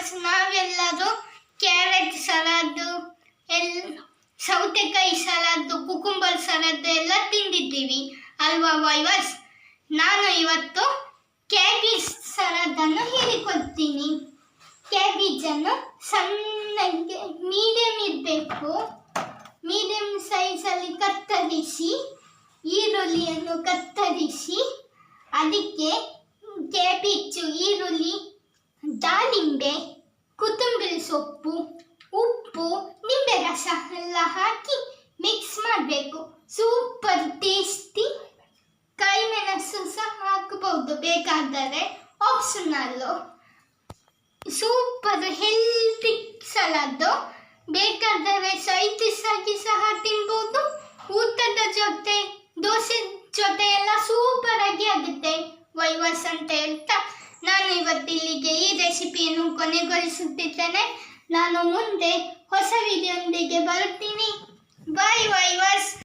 ವೈವರ್ಸ್ ನಾವೆಲ್ಲರೂ carrot ಸರದ್ದು L, ಸೌತೆಕಾಯಿ ಸರದ್ದು cucumber ಸರದ್ದು ಎಲ್ಲ ತಿಂದಿದ್ದೀವಿ. ಅಲ್ವಾ ವೈವರ್ಸ್ ನಾನು ಇವತ್ತು ಕ್ಯಾಬೇಜ್ ಸಲದನ್ನು ಹೇಳಿಕೊಡ್ತೀನಿ. ಕ್ಯಾಬೇಜನ್ನು ಸಣ್ಣಗೆ ಮೀಡಿಯಂ ಇರಬೇಕು. ಮೀಡಿಯಂ ಸೈಜಲ್ಲಿ ಕತ್ತರಿಸಿ, ಈರುಳ್ಳಿಯನ್ನು ಕತ್ತರಿಸಿ, ಅದಕ್ಕೆ ಕ್ಯಾಬೇಜು ಈರುಳ್ಳಿ ಎಲ್ಲ ಹಾಕಿ ಮಿಕ್ಸ್ ಮಾಡಬೇಕು. ಸೂಪರ್ ಟೇಸ್ಟಿ ಕೈ ಮೆಣಸು ಸಹ ಹಾಕಬಹುದು. ಬೇಕಾದರೆ ಆಪ್ಷನಲ್ಲು ಸೂಪರ್ ಹೆಲ್ತಿ ಸಲಾಡು ಬೇಕಾದರೆ ಸೈಟಿಸ್ ಆಗಿ ಸಹ ತಿನ್ಬೋದು. ಊಟದ ಜೊತೆ, ದೋಸೆ ಜೊತೆ ಎಲ್ಲ ಸೂಪರ್ ಆಗಿ ಆಗುತ್ತೆ. ವೈವಸ್ ಅಂತ ಹೇಳ್ತಾ ನಾನು ಇವತ್ತು ಇಲ್ಲಿಗೆ ಈ ರೆಸಿಪಿಯನ್ನು ಕೊನೆಗೊಳಿಸುತ್ತಿದ್ದೇನೆ. ನಾನು ಮುಂದೆ ಹೊಸ ವಿಡಿಯೊಂದಿಗೆ ಬರುತ್ತೀನಿ. ಬಾಯ್ ವೈವರ್ಸ್